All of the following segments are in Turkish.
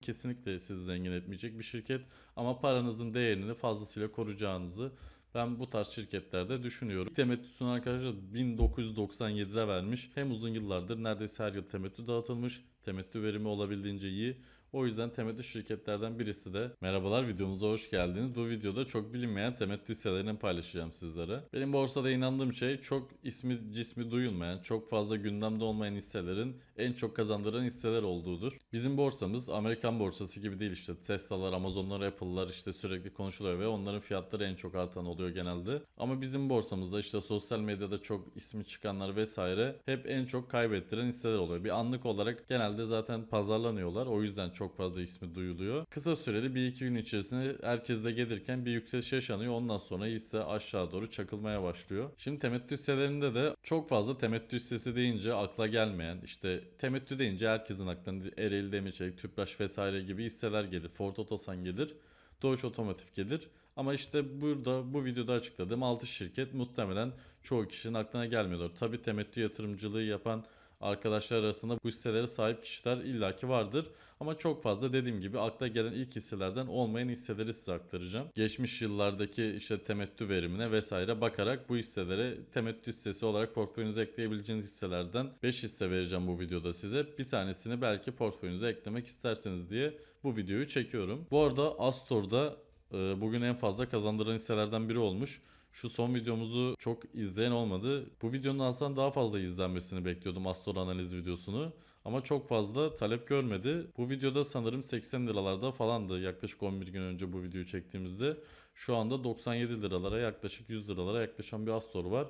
kesinlikle sizi zengin etmeyecek bir şirket ama paranızın değerini fazlasıyla koruyacağınızı ben bu tarz şirketlerde düşünüyorum. Temettüsünü arkadaşlar 1997'de vermiş. Hem uzun yıllardır neredeyse her yıl temettü dağıtılmış. Temettü verimi olabildiğince iyi. O yüzden temettü şirketlerden birisi de merhabalar videomuza hoş geldiniz. Bu videoda çok bilinmeyen temettü hisselerini paylaşacağım sizlere. Benim borsada inandığım şey çok ismi cismi duyulmayan, çok fazla gündemde olmayan hisselerin en çok kazandıran hisseler olduğudur. Bizim borsamız Amerikan borsası gibi değil işte Tesla'lar, Amazon'lar, Apple'lar işte sürekli konuşuluyor ve onların fiyatları en çok artan oluyor genelde. Ama bizim borsamızda işte sosyal medyada çok ismi çıkanlar vesaire hep en çok kaybettiren hisseler oluyor. Bir anlık olarak genelde zaten pazarlanıyorlar. O yüzden çok fazla ismi duyuluyor. Kısa süreli bir iki gün içerisinde herkes de gelirken bir yükseliş yaşanıyor. Ondan sonra hisse aşağı doğru çakılmaya başlıyor. Şimdi temettü hisselerinde de çok fazla temettü hissesi deyince akla gelmeyen işte temettü deyince herkesin aklına Ereğli Demirçelik, Tüpraş vesaire gibi hisseler gelir. Ford Otosan gelir. Deutsche Otomotiv gelir. Ama işte burada bu videoda açıkladığım 6 şirket muhtemelen çoğu kişinin aklına gelmiyordur. Tabi temettü yatırımcılığı yapan arkadaşlar arasında bu hisselere sahip kişiler illaki vardır. Ama çok fazla dediğim gibi akla gelen ilk hisselerden olmayan hisseleri size aktaracağım. Geçmiş yıllardaki işte temettü verimine vesaire bakarak bu hisselere temettü hissesi olarak portföyünüze ekleyebileceğiniz hisselerden 5 hisse vereceğim bu videoda size. Bir tanesini belki portföyünüze eklemek isterseniz diye bu videoyu çekiyorum. Bu arada Astor'da e, bugün en fazla kazandıran hisselerden biri olmuş. Şu son videomuzu çok izleyen olmadı. Bu videonun aslında daha fazla izlenmesini bekliyordum Astor analiz videosunu. Ama çok fazla talep görmedi. Bu videoda sanırım 80 liralarda falandı yaklaşık 11 gün önce bu videoyu çektiğimizde. Şu anda 97 liralara yaklaşık 100 liralara yaklaşan bir Astor var.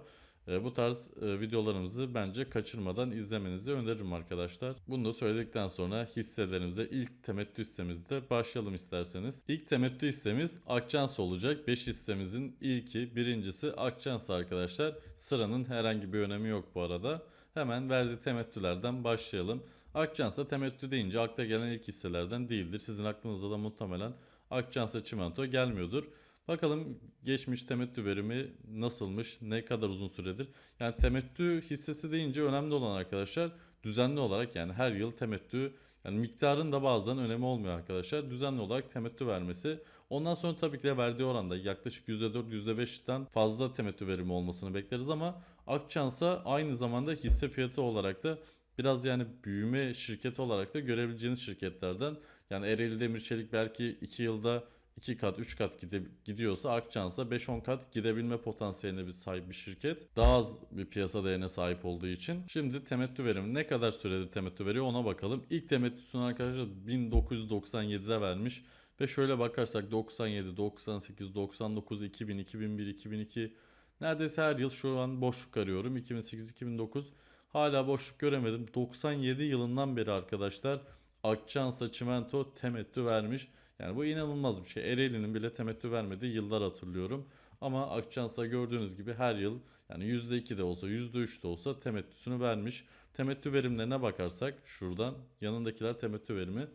E, bu tarz e, videolarımızı bence kaçırmadan izlemenizi öneririm arkadaşlar. Bunu da söyledikten sonra hisselerimize ilk temettü hissemizde başlayalım isterseniz. İlk temettü hissemiz Akçans olacak. 5 hissemizin ilki, birincisi Akçans arkadaşlar. Sıranın herhangi bir önemi yok bu arada. Hemen verdiği temettülerden başlayalım. Akçans'a temettü deyince akla gelen ilk hisselerden değildir. Sizin aklınıza da muhtemelen Akçans'a çimento gelmiyordur. Bakalım geçmiş temettü verimi nasılmış, ne kadar uzun süredir. Yani temettü hissesi deyince önemli olan arkadaşlar düzenli olarak yani her yıl temettü yani miktarın da bazen önemi olmuyor arkadaşlar. Düzenli olarak temettü vermesi. Ondan sonra tabii ki de verdiği oranda yaklaşık %4 %5'ten fazla temettü verimi olmasını bekleriz ama Akçans'a aynı zamanda hisse fiyatı olarak da biraz yani büyüme şirketi olarak da görebileceğiniz şirketlerden. Yani Ereğli Demir Çelik belki 2 yılda 2 kat 3 kat gide, gidiyorsa Akçans'a 5-10 kat gidebilme potansiyeline bir sahip bir şirket. Daha az bir piyasa değerine sahip olduğu için. Şimdi temettü verimi ne kadar sürede temettü veriyor ona bakalım. İlk temettüsünü arkadaşlar 1997'de vermiş. Ve şöyle bakarsak 97, 98, 99, 2000, 2001, 2002 neredeyse her yıl şu an boşluk arıyorum. 2008, 2009 hala boşluk göremedim. 97 yılından beri arkadaşlar Akçansa Çimento temettü vermiş. Yani bu inanılmaz bir şey. Ereğli'nin bile temettü vermediği yıllar hatırlıyorum. Ama Akçansa gördüğünüz gibi her yıl yani %2 de olsa %3 de olsa temettüsünü vermiş. Temettü verimlerine bakarsak şuradan yanındakiler temettü verimi.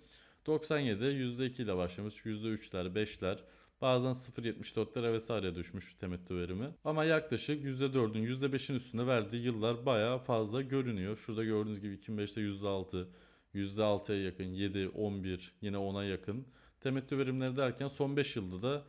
97 %2 ile başlamış %3'ler 5'ler bazen 0.74'lere vesaire düşmüş temettü verimi. Ama yaklaşık %4'ün %5'in üstünde verdiği yıllar baya fazla görünüyor. Şurada gördüğünüz gibi 2005'te %6 %6'ya yakın 7, 11 yine 10'a yakın temettü verimleri derken son 5 yılda da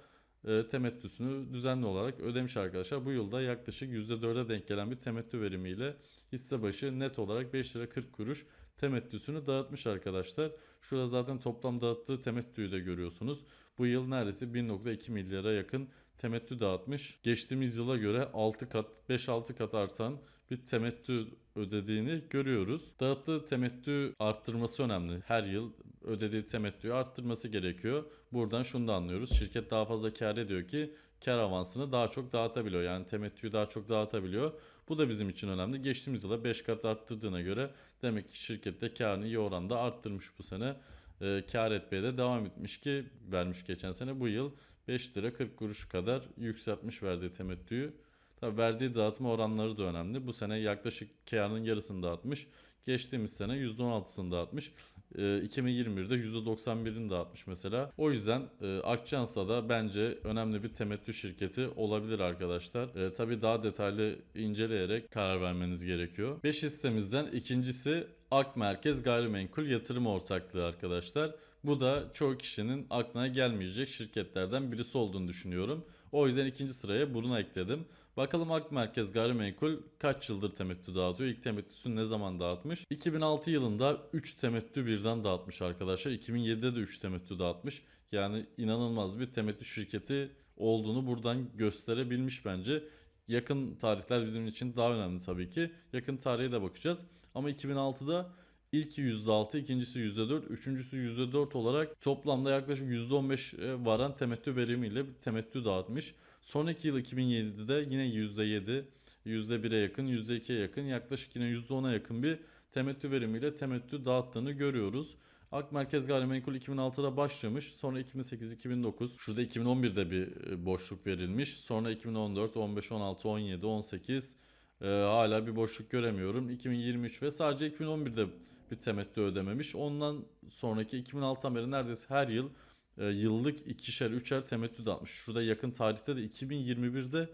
e, temettüsünü düzenli olarak ödemiş arkadaşlar. Bu yılda yaklaşık %4'e denk gelen bir temettü verimiyle hisse başı net olarak 5 lira 40 kuruş temettüsünü dağıtmış arkadaşlar. Şurada zaten toplam dağıttığı temettüyü de görüyorsunuz. Bu yıl neredeyse 1.2 milyara yakın temettü dağıtmış. Geçtiğimiz yıla göre 6 kat 5-6 kat artan bir temettü ödediğini görüyoruz. Dağıttığı temettü arttırması önemli. Her yıl ödediği temettüyü arttırması gerekiyor. Buradan şunu da anlıyoruz. Şirket daha fazla kar ediyor ki kar avansını daha çok dağıtabiliyor. Yani temettüyü daha çok dağıtabiliyor. Bu da bizim için önemli. Geçtiğimiz yıla 5 kat arttırdığına göre demek ki şirkette karını iyi oranda arttırmış bu sene. E, kar etmeye de devam etmiş ki vermiş geçen sene. Bu yıl 5 lira 40 kuruş kadar yükseltmiş verdiği temettüyü. Tabi verdiği dağıtma oranları da önemli. Bu sene yaklaşık karının yarısını dağıtmış. Geçtiğimiz sene %16'sını dağıtmış. E, 2021'de %91'ini dağıtmış mesela. O yüzden e, Akçans'a da bence önemli bir temettü şirketi olabilir arkadaşlar. E, tabii daha detaylı inceleyerek karar vermeniz gerekiyor. 5 hissemizden ikincisi Ak Merkez Gayrimenkul Yatırım Ortaklığı arkadaşlar. Bu da çoğu kişinin aklına gelmeyecek şirketlerden birisi olduğunu düşünüyorum. O yüzden ikinci sıraya bunu ekledim. Bakalım Ak Merkez Gayrimenkul kaç yıldır temettü dağıtıyor? İlk temettüsünü ne zaman dağıtmış? 2006 yılında 3 temettü birden dağıtmış arkadaşlar. 2007'de de 3 temettü dağıtmış. Yani inanılmaz bir temettü şirketi olduğunu buradan gösterebilmiş bence. Yakın tarihler bizim için daha önemli tabii ki. Yakın tarihe de bakacağız. Ama 2006'da İlki %6, ikincisi %4, üçüncüsü %4 olarak toplamda yaklaşık %15 varan temettü verimiyle temettü dağıtmış. Sonraki yıl 2007'de yine %7, %1'e yakın, %2'ye yakın yaklaşık yine %10'a yakın bir temettü verimiyle temettü dağıttığını görüyoruz. Ak Merkez Gayrimenkul 2006'da başlamış. Sonra 2008-2009. Şurada 2011'de bir e, boşluk verilmiş. Sonra 2014, 15, 16, 17, 18 e, hala bir boşluk göremiyorum. 2023 ve sadece 2011'de bir temettü ödememiş. Ondan sonraki 2006'dan beri neredeyse her yıl e, yıllık ikişer üçer temettü dağıtmış. Şurada yakın tarihte de 2021'de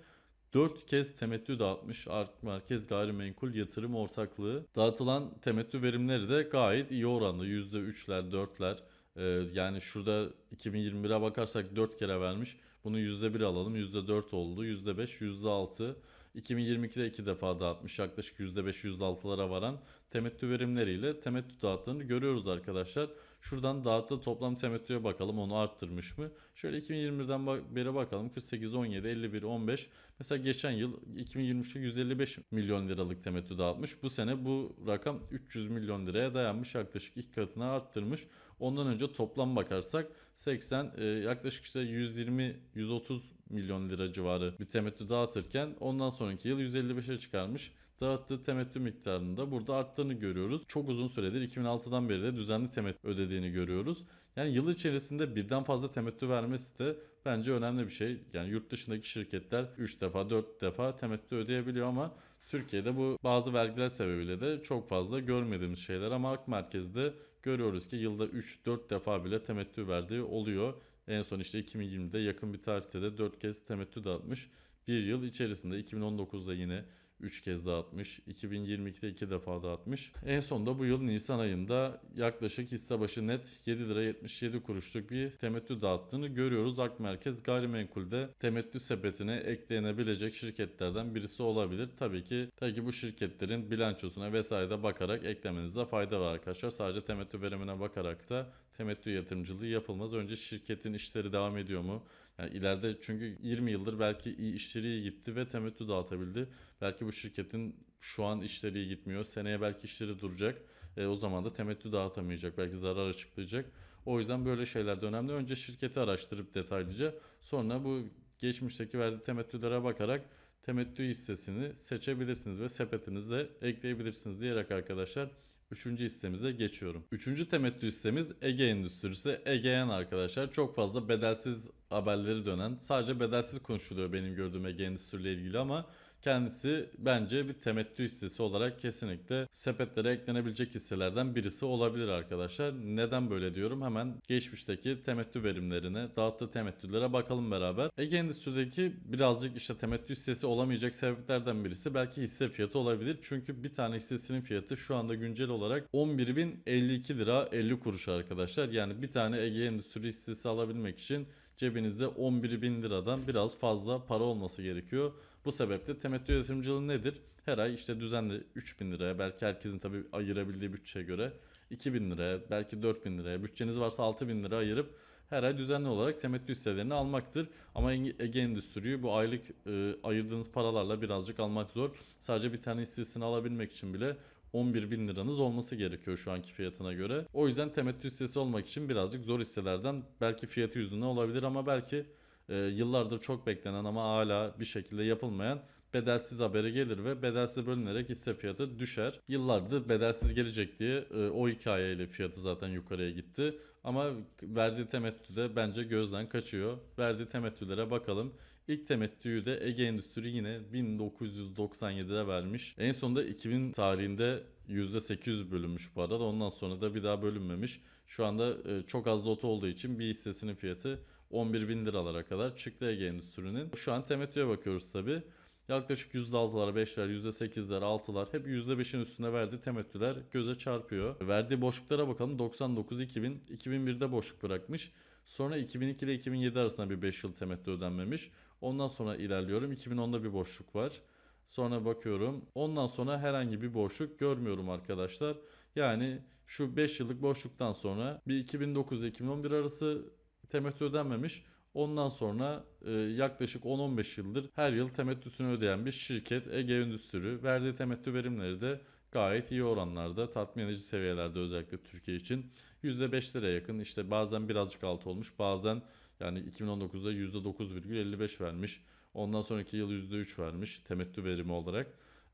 4 kez temettü dağıtmış Ark Merkez Gayrimenkul Yatırım Ortaklığı. Dağıtılan temettü verimleri de gayet iyi oranlı. %3'ler, 4'ler. Ee, yani şurada 2021'e bakarsak 4 kere vermiş. Bunu %1 alalım. %4 oldu. %5, %6. 2022'de 2 defa dağıtmış. Yaklaşık %5, %6'lara varan temettü verimleriyle temettü dağıttığını görüyoruz arkadaşlar. Şuradan dağıttığı toplam temettüye bakalım onu arttırmış mı? Şöyle 2021'den bak- beri bakalım 48, 17, 51, 15. Mesela geçen yıl 2023'te 155 milyon liralık temettü dağıtmış. Bu sene bu rakam 300 milyon liraya dayanmış. Yaklaşık iki katına arttırmış. Ondan önce toplam bakarsak 80 e, yaklaşık işte 120-130 milyon lira civarı bir temettü dağıtırken ondan sonraki yıl 155'e çıkarmış. Dağıttığı temettü miktarını da burada arttığını görüyoruz. Çok uzun süredir 2006'dan beri de düzenli temettü ödediğini görüyoruz. Yani yıl içerisinde birden fazla temettü vermesi de bence önemli bir şey. Yani yurt dışındaki şirketler 3 defa 4 defa temettü ödeyebiliyor ama Türkiye'de bu bazı vergiler sebebiyle de çok fazla görmediğimiz şeyler ama Ak Merkez'de görüyoruz ki yılda 3-4 defa bile temettü verdiği oluyor. En son işte 2020'de yakın bir tarihte de 4 kez temettü dağıtmış. Bir yıl içerisinde 2019'da yine 3 kez dağıtmış. 2022'de 2 defa dağıtmış. En son da bu yıl Nisan ayında yaklaşık hisse başı net 7 lira 77 kuruşluk bir temettü dağıttığını görüyoruz. Ak Merkez gayrimenkulde temettü sepetine eklenebilecek şirketlerden birisi olabilir. Tabii ki tabii ki bu şirketlerin bilançosuna vesaire bakarak eklemenize fayda var arkadaşlar. Sadece temettü verimine bakarak da temettü yatırımcılığı yapılmaz. Önce şirketin işleri devam ediyor mu? Yani ileride çünkü 20 yıldır belki iyi işleri iyi gitti ve temettü dağıtabildi. Belki bu şirketin şu an işleri iyi gitmiyor. Seneye belki işleri duracak. E, o zaman da temettü dağıtamayacak. Belki zarar açıklayacak. O yüzden böyle şeyler de önemli. Önce şirketi araştırıp detaylıca sonra bu geçmişteki verdiği temettülere bakarak temettü hissesini seçebilirsiniz ve sepetinize ekleyebilirsiniz diyerek arkadaşlar Üçüncü hissemize geçiyorum. Üçüncü temettü hissemiz Ege Endüstrisi. Egean arkadaşlar çok fazla bedelsiz haberleri dönen sadece bedelsiz konuşuluyor benim gördüğüm Ege Endüstri ile ilgili ama kendisi bence bir temettü hissesi olarak kesinlikle sepetlere eklenebilecek hisselerden birisi olabilir arkadaşlar. Neden böyle diyorum? Hemen geçmişteki temettü verimlerine, dağıttığı temettülere bakalım beraber. Ege Endüstri'deki birazcık işte temettü hissesi olamayacak sebeplerden birisi belki hisse fiyatı olabilir. Çünkü bir tane hissesinin fiyatı şu anda güncel olarak 11.052 lira 50 kuruş arkadaşlar. Yani bir tane Ege Endüstri hissesi alabilmek için cebinizde 11.000 liradan biraz fazla para olması gerekiyor. Bu sebeple temettü yatırımcılığı nedir? Her ay işte düzenli 3000 liraya belki herkesin tabi ayırabildiği bütçeye göre 2000 liraya belki 4000 liraya bütçeniz varsa 6000 lira ayırıp her ay düzenli olarak temettü hisselerini almaktır. Ama Ege Endüstri'yi bu aylık e, ayırdığınız paralarla birazcık almak zor. Sadece bir tane hissesini alabilmek için bile 11 bin liranız olması gerekiyor şu anki fiyatına göre. O yüzden temettü hissesi olmak için birazcık zor hisselerden belki fiyatı yüzünden olabilir ama belki e, yıllardır çok beklenen ama hala bir şekilde yapılmayan bedelsiz haberi gelir ve bedelsiz bölünerek hisse fiyatı düşer. Yıllardır bedelsiz gelecek diye e, o hikayeyle fiyatı zaten yukarıya gitti. Ama verdiği temettü de bence gözden kaçıyor. Verdiği temettülere bakalım. İlk temettüyü de Ege Endüstri yine 1997'de vermiş. En sonunda 2000 tarihinde %800 bölünmüş bu arada. Ondan sonra da bir daha bölünmemiş. Şu anda e, çok az loto olduğu için bir hissesinin fiyatı 11 bin liralara kadar çıktı Ege Endüstri'nin. Şu an temettüye bakıyoruz tabi. Yaklaşık %6'lar, 5'ler, %8'ler, 6'lar hep %5'in üstünde verdiği temettüler göze çarpıyor. Verdiği boşluklara bakalım 99, 2000, 2001'de boşluk bırakmış. Sonra 2002 ile 2007 arasında bir 5 yıl temettü ödenmemiş. Ondan sonra ilerliyorum 2010'da bir boşluk var. Sonra bakıyorum. Ondan sonra herhangi bir boşluk görmüyorum arkadaşlar. Yani şu 5 yıllık boşluktan sonra bir 2009 ile 2011 arası temettü ödenmemiş. Ondan sonra e, yaklaşık 10-15 yıldır her yıl temettüsünü ödeyen bir şirket Ege Endüstri. Verdiği temettü verimleri de gayet iyi oranlarda, tatmin edici seviyelerde özellikle Türkiye için. %5'lere yakın işte bazen birazcık altı olmuş bazen yani 2019'da %9,55 vermiş. Ondan sonraki yıl %3 vermiş temettü verimi olarak.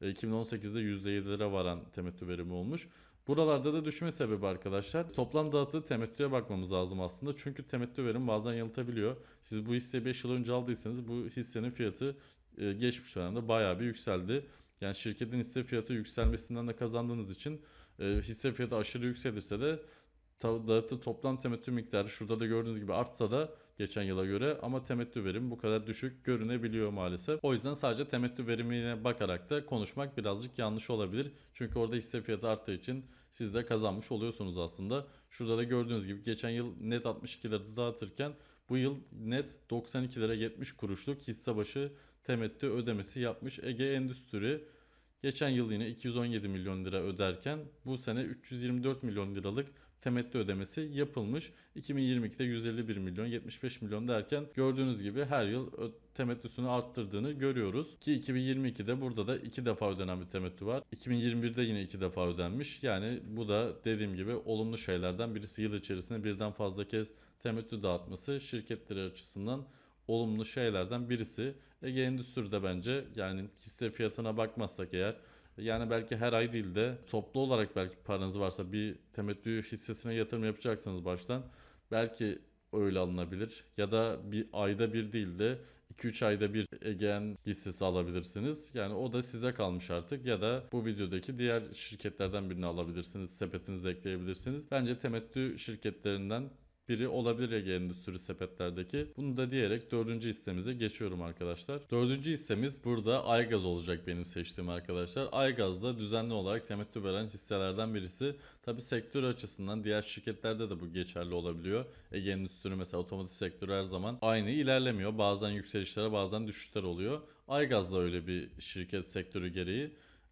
E, 2018'de %7'lere varan temettü verimi olmuş. Buralarda da düşme sebebi arkadaşlar. Toplam dağıttığı temettüye bakmamız lazım aslında. Çünkü temettü verim bazen yanıltabiliyor. Siz bu hisseyi 5 yıl önce aldıysanız bu hissenin fiyatı e, geçmiş dönemde bayağı bir yükseldi. Yani şirketin hisse fiyatı yükselmesinden de kazandığınız için e, hisse fiyatı aşırı yükselirse de dağıttığı toplam temettü miktarı şurada da gördüğünüz gibi artsa da geçen yıla göre ama temettü verim bu kadar düşük görünebiliyor maalesef. O yüzden sadece temettü verimine bakarak da konuşmak birazcık yanlış olabilir. Çünkü orada hisse fiyatı arttığı için siz de kazanmış oluyorsunuz aslında. Şurada da gördüğünüz gibi geçen yıl net 62 lira dağıtırken bu yıl net 92 lira 70 kuruşluk hisse başı temettü ödemesi yapmış Ege Endüstri. Geçen yıl yine 217 milyon lira öderken bu sene 324 milyon liralık temettü ödemesi yapılmış. 2022'de 151 milyon 75 milyon derken gördüğünüz gibi her yıl temettüsünü arttırdığını görüyoruz. Ki 2022'de burada da iki defa ödenen bir temettü var. 2021'de yine iki defa ödenmiş. Yani bu da dediğim gibi olumlu şeylerden birisi yıl içerisinde birden fazla kez temettü dağıtması şirketleri açısından olumlu şeylerden birisi. Ege Endüstri'de bence yani hisse fiyatına bakmazsak eğer yani belki her ay değil de toplu olarak belki paranız varsa bir temettü hissesine yatırım yapacaksanız baştan belki öyle alınabilir. Ya da bir ayda bir değil de 2-3 ayda bir Ege'nin hissesi alabilirsiniz. Yani o da size kalmış artık ya da bu videodaki diğer şirketlerden birini alabilirsiniz. Sepetinize ekleyebilirsiniz. Bence temettü şirketlerinden biri olabilir Ege Endüstri sepetlerdeki. Bunu da diyerek dördüncü hissemize geçiyorum arkadaşlar. Dördüncü hissemiz burada Aygaz olacak benim seçtiğim arkadaşlar. Aygaz da düzenli olarak temettü veren hisselerden birisi. Tabi sektör açısından diğer şirketlerde de bu geçerli olabiliyor. Ege Endüstri mesela otomotiv sektörü her zaman aynı ilerlemiyor. Bazen yükselişlere bazen düşüşler oluyor. Aygaz da öyle bir şirket sektörü gereği.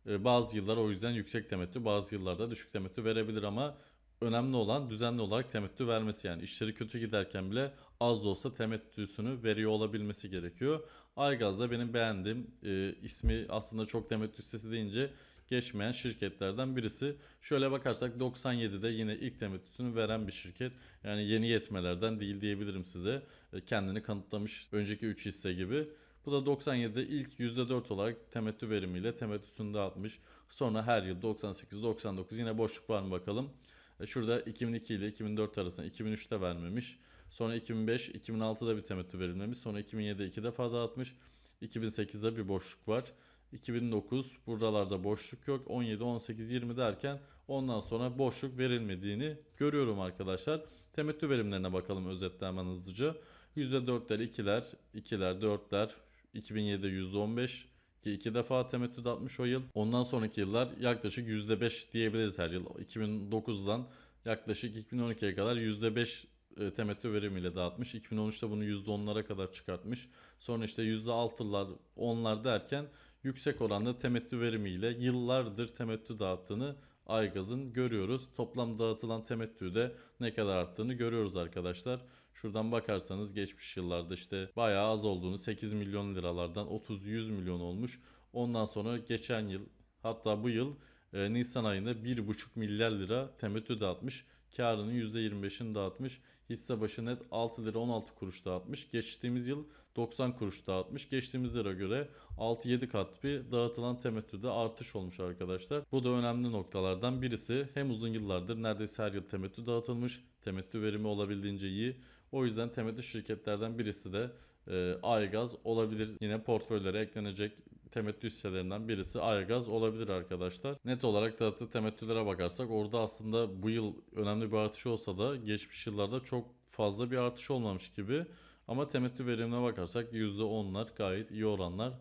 Ee, Bazı yıllar o yüzden yüksek temettü, bazı yıllarda düşük temettü verebilir ama önemli olan düzenli olarak temettü vermesi yani işleri kötü giderken bile az da olsa temettüsünü veriyor olabilmesi gerekiyor. Aygaz da benim beğendiğim e, ismi aslında çok temettü hissesi deyince geçmeyen şirketlerden birisi. Şöyle bakarsak 97'de yine ilk temettüsünü veren bir şirket. Yani yeni yetmelerden değil diyebilirim size. E, kendini kanıtlamış önceki 3 hisse gibi. Bu da 97'de ilk %4 olarak temettü verimiyle temettüsünü dağıtmış. Sonra her yıl 98-99 yine boşluk var mı bakalım. E, Şurada 2002 ile 2004 arasında 2003'te vermemiş. Sonra 2005, 2006'da bir temettü verilmemiş. Sonra 2007'de iki defa dağıtmış. 2008'de bir boşluk var. 2009 buralarda boşluk yok. 17, 18, 20 derken ondan sonra boşluk verilmediğini görüyorum arkadaşlar. Temettü verimlerine bakalım özetle hemen hızlıca. %4'ler, 2'ler, 2'ler, 4'ler, 2007'de %15 ki iki defa temettü dağıtmış o yıl. Ondan sonraki yıllar yaklaşık %5 diyebiliriz her yıl. 2009'dan yaklaşık 2012'ye kadar %5 e, temettü verimiyle dağıtmış. 2013'te bunu %10'lara kadar çıkartmış. Sonra işte %6'lar 10'lar derken yüksek oranda temettü verimiyle yıllardır temettü dağıttığını Aygaz'ın görüyoruz. Toplam dağıtılan temettü de ne kadar arttığını görüyoruz arkadaşlar. Şuradan bakarsanız geçmiş yıllarda işte bayağı az olduğunu 8 milyon liralardan 30-100 milyon olmuş. Ondan sonra geçen yıl hatta bu yıl e, Nisan ayında 1,5 milyar lira temettü dağıtmış. Karının %25'ini dağıtmış. Hisse başı net 6 lira 16 kuruş dağıtmış. Geçtiğimiz yıl 90 kuruş dağıtmış. Geçtiğimiz yıla göre 6-7 kat bir dağıtılan temettüde artış olmuş arkadaşlar. Bu da önemli noktalardan birisi. Hem uzun yıllardır neredeyse her yıl temettü dağıtılmış. Temettü verimi olabildiğince iyi. O yüzden temettü şirketlerden birisi de e, Aygaz olabilir. Yine portföylere eklenecek temettü hisselerinden birisi Aygaz olabilir arkadaşlar. Net olarak dağıttığı temettülere bakarsak orada aslında bu yıl önemli bir artış olsa da geçmiş yıllarda çok fazla bir artış olmamış gibi. Ama temettü verimine bakarsak %10'lar gayet iyi oranlar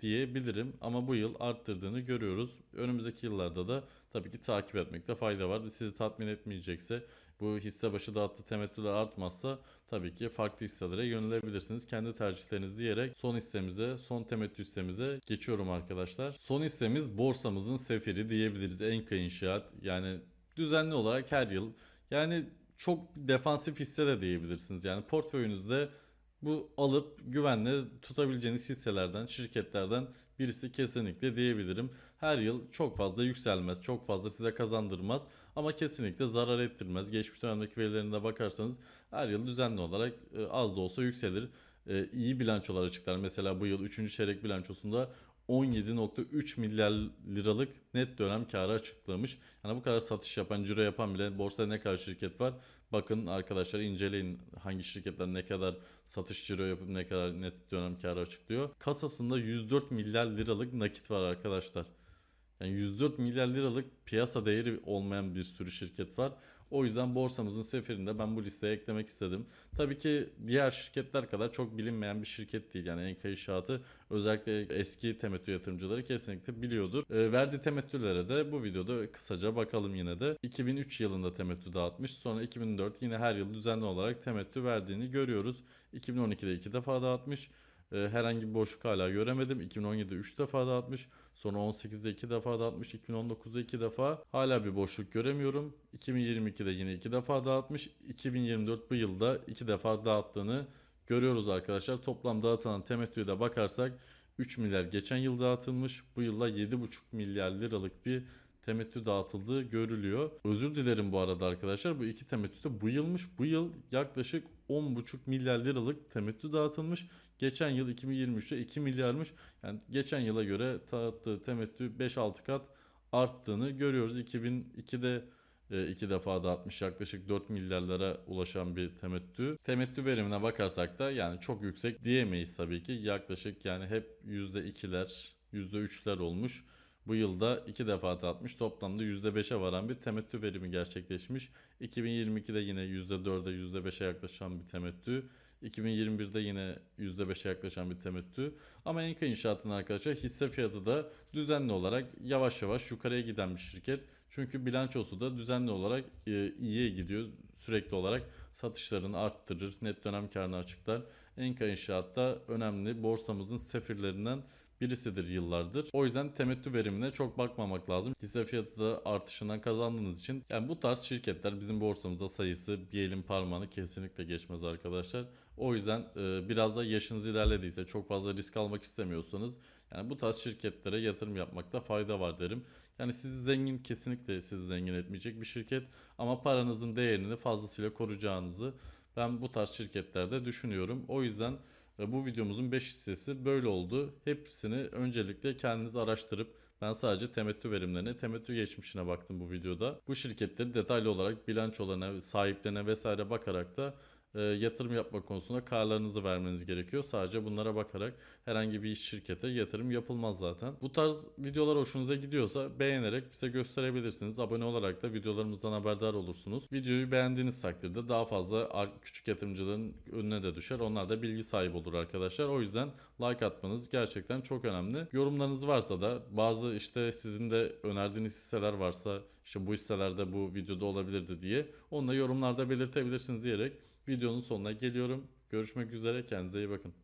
diyebilirim. Ama bu yıl arttırdığını görüyoruz. Önümüzdeki yıllarda da tabii ki takip etmekte fayda var. Sizi tatmin etmeyecekse bu hisse başı dağıttığı temettüler artmazsa tabii ki farklı hisselere yönelebilirsiniz. Kendi tercihlerinizi diyerek son hissemize, son temettü hissemize geçiyorum arkadaşlar. Son hissemiz borsamızın sefiri diyebiliriz. Enka İnşaat. Yani düzenli olarak her yıl yani çok defansif hisse de diyebilirsiniz. Yani portföyünüzde bu alıp güvenle tutabileceğiniz hisselerden, şirketlerden birisi kesinlikle diyebilirim. Her yıl çok fazla yükselmez, çok fazla size kazandırmaz ama kesinlikle zarar ettirmez. Geçmiş dönemdeki verilerine bakarsanız her yıl düzenli olarak e, az da olsa yükselir. E, iyi bilançolar açıklar. Mesela bu yıl 3. çeyrek bilançosunda 17.3 milyar liralık net dönem karı açıklamış. Yani bu kadar satış yapan, ciro yapan bile borsada ne kadar şirket var? Bakın arkadaşlar inceleyin hangi şirketler ne kadar satış ciro yapıp ne kadar net dönem karı açıklıyor. Kasasında 104 milyar liralık nakit var arkadaşlar. Yani 104 milyar liralık piyasa değeri olmayan bir sürü şirket var. O yüzden borsamızın seferinde ben bu listeye eklemek istedim. Tabii ki diğer şirketler kadar çok bilinmeyen bir şirket değil. Yani Enka İnşaatı özellikle eski temettü yatırımcıları kesinlikle biliyordur. E, verdiği temettülere de bu videoda kısaca bakalım yine de. 2003 yılında temettü dağıtmış. Sonra 2004 yine her yıl düzenli olarak temettü verdiğini görüyoruz. 2012'de iki defa dağıtmış. E, herhangi bir boşluk hala göremedim. 2017'de 3 defa dağıtmış. Sonra 18'de 2 defa dağıtmış. 2019'da 2 defa. Hala bir boşluk göremiyorum. 2022'de yine 2 defa dağıtmış. 2024 bu yılda 2 defa dağıttığını görüyoruz arkadaşlar. Toplam dağıtılan temettüye de bakarsak 3 milyar geçen yıl dağıtılmış. Bu yılda 7,5 milyar liralık bir temettü dağıtıldığı görülüyor. Özür dilerim bu arada arkadaşlar. Bu iki temettü de bu yılmış. Bu yıl yaklaşık 10,5 milyar liralık temettü dağıtılmış. Geçen yıl 2023'te 2 milyarmış. Yani geçen yıla göre dağıttığı temettü 5-6 kat arttığını görüyoruz. 2002'de e, iki defa dağıtmış yaklaşık 4 milyarlara ulaşan bir temettü. Temettü verimine bakarsak da yani çok yüksek diyemeyiz tabii ki. Yaklaşık yani hep %2'ler, %3'ler olmuş. Bu yılda iki defa dağıtmış. Toplamda %5'e varan bir temettü verimi gerçekleşmiş. 2022'de yine %4'e %5'e yaklaşan bir temettü. 2021'de yine %5'e yaklaşan bir temettü. Ama Enka İnşaat'ın arkadaşlar hisse fiyatı da düzenli olarak yavaş yavaş yukarıya giden bir şirket. Çünkü bilançosu da düzenli olarak e, iyiye gidiyor. Sürekli olarak satışlarını arttırır, net dönem karını açıklar. Enka İnşaat da önemli borsamızın sefirlerinden birisidir yıllardır. O yüzden temettü verimine çok bakmamak lazım. Hisse fiyatı da artışından kazandığınız için yani bu tarz şirketler bizim borsamıza sayısı bir elin parmağını kesinlikle geçmez arkadaşlar. O yüzden e, biraz da yaşınız ilerlediyse çok fazla risk almak istemiyorsanız yani bu tarz şirketlere yatırım yapmakta fayda var derim. Yani sizi zengin kesinlikle sizi zengin etmeyecek bir şirket ama paranızın değerini fazlasıyla koruyacağınızı ben bu tarz şirketlerde düşünüyorum. O yüzden bu videomuzun 5 hissesi böyle oldu. Hepsini öncelikle kendiniz araştırıp ben sadece temettü verimlerine, temettü geçmişine baktım bu videoda. Bu şirketleri detaylı olarak bilançolarına, sahiplerine vesaire bakarak da e, yatırım yapma konusunda karlarınızı vermeniz gerekiyor. Sadece bunlara bakarak herhangi bir şirkete yatırım yapılmaz zaten. Bu tarz videolar hoşunuza gidiyorsa beğenerek bize gösterebilirsiniz. Abone olarak da videolarımızdan haberdar olursunuz. Videoyu beğendiğiniz takdirde daha fazla küçük yatırımcıların önüne de düşer. Onlar da bilgi sahibi olur arkadaşlar. O yüzden like atmanız gerçekten çok önemli. Yorumlarınız varsa da bazı işte sizin de önerdiğiniz hisseler varsa işte bu hisselerde bu videoda olabilirdi diye onu da yorumlarda belirtebilirsiniz diyerek videonun sonuna geliyorum. Görüşmek üzere kendinize iyi bakın.